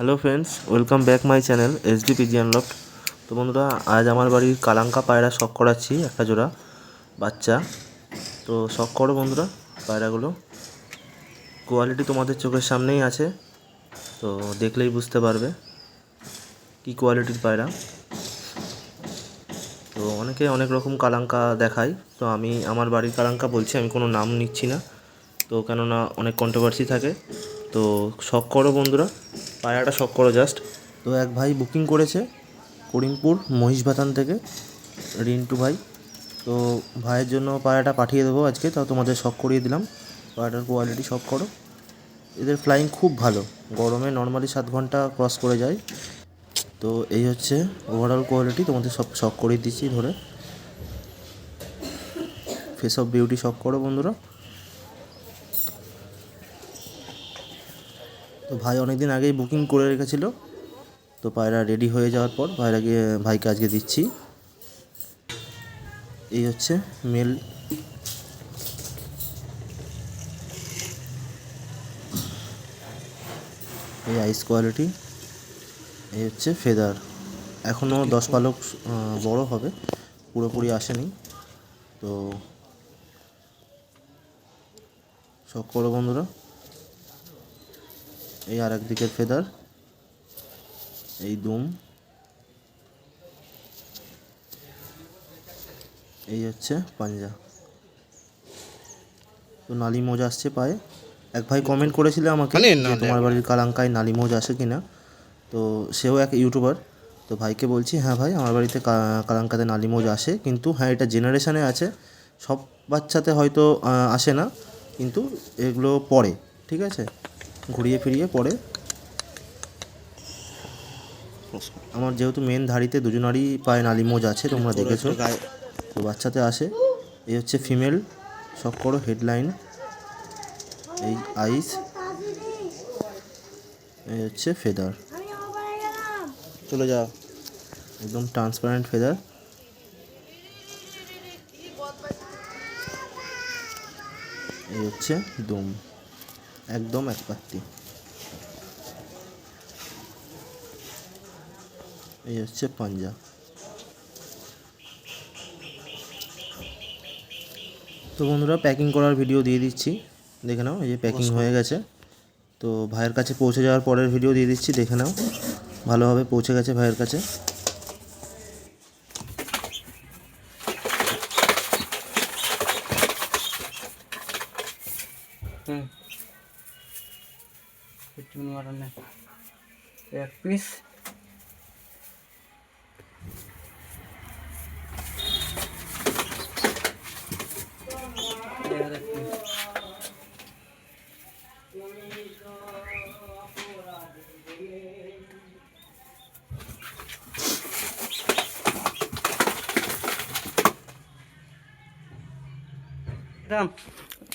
Hello friends welcome back my channel S D pigeon loft তো বন্ধুরা, আজ আমার বাড়ির কালাঙ্কা পায়রা শখ করাচ্ছি, একটা জোড়া বাচ্চা। তো শখ করো বন্ধুরা পায়রাগুলো। কোয়ালিটি তোমাদের চোখের সামনেই আছে, তো দেখলেই বুঝতে পারবে কি কোয়ালিটির পায়রা। তো অনেকে অনেক রকম কালাঙ্কা দেখায়, তো আমি আমার বাড়ির কালাঙ্কা বলছি, আমি কোনো নাম নিচ্ছি না। তো কেননা অনেক কন্ট্রোভার্সি থাকে, তো শখ করো বন্ধুরা। পায়রাটা শখ করো জাস্ট তো এক ভাই বুকিং করেছে করিমপুর মহিষবাতান থেকে, রিন্টু ভাই। তো ভাইয়ের জন্য পায়রাটা পাঠিয়ে দেবো আজকে, তাও তোমাদের শখ করিয়ে দিলাম। পায়রাটার কোয়ালিটি শখ করো। এদের ফ্লাইং খুব ভালো, গরমে নর্মালি সাত ঘণ্টা ক্রস করে যায়। তো এই হচ্ছে ওভারঅল কোয়ালিটি তোমাদের সব শখ করিয়ে দিচ্ছি ধরে। ফেস অফ বিউটি শখ করো বন্ধুরা। তো ভাই অনেক দিন আগেই বুকিং করে রেখেছিল। তো পায়রা রেডি হয়ে যাওয়ার পর পায়রাকে ভাইকে আজকে দিচ্ছি। এই হচ্ছে মেল এই আইস কোয়ালিটি এই হচ্ছে ফেদার এখনও দশ পালক বড় হবে। পুরোপুরি আসেনি। তো সব করো বন্ধুরা। এই আর একদিকের ফেদার এই দুম এই হচ্ছে পাঞ্জা। তো নালি মোজ আসছে পায়ে। এক ভাই কমেন্ট করেছিল আমাকে তোমার বাড়ির কালাঙ্কায় নালি মোজ আসে কিনা। তো সেও এক ইউটিউবার তো ভাইকে বলছি হ্যাঁ ভাই আমার বাড়িতে কালাঙ্কাতে নালি মোজ আসে। কিন্তু হ্যাঁ এটা জেনারেশনে আছে। সব বাচ্চাতে হয়তো আসে না। কিন্তু এগুলো পড়ে। ঠিক আছে? ঘুরিয়ে ফিরিয়ে পড়ে আমার যেহেতু মেন ধাড়িতে দুজনারই পায়ে নালি মোজ আছে তোমরা দেখেছ। তো বাচ্চাতে আসে। এই হচ্ছে ফিমেল সব করো হেডলাইন এই আইস এই হচ্ছে ফেদার চলে যাও। একদম ট্রান্সপারেন্ট ফেদার এই হচ্ছে দুম। একদম এক পাত্তি এই হচ্ছে পাঞ্জা। তো বন্ধুরা প্যাকিং করার ভিডিও দিয়ে দিচ্ছি। দেখে নাও এই যে প্যাকিং হয়ে গেছে। তো ভাইয়ের কাছে পৌঁছে যাওয়ার পরের ভিডিও দিয়ে দিচ্ছি দেখে নাও। ভালোভাবে পৌঁছে গেছে ভাইয়ের কাছে। হুম। চিকেন মাটন এক পিস এক piece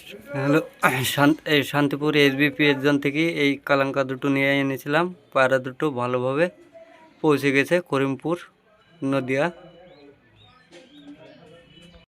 hello Shantipur SBP exam থেকে এই কালাঙ্কা দুটো নিয়ে এনেছিলাম। পায়রা দুটো ভালোভাবে পৌঁছে গেছে করিমপুর, নদিয়া।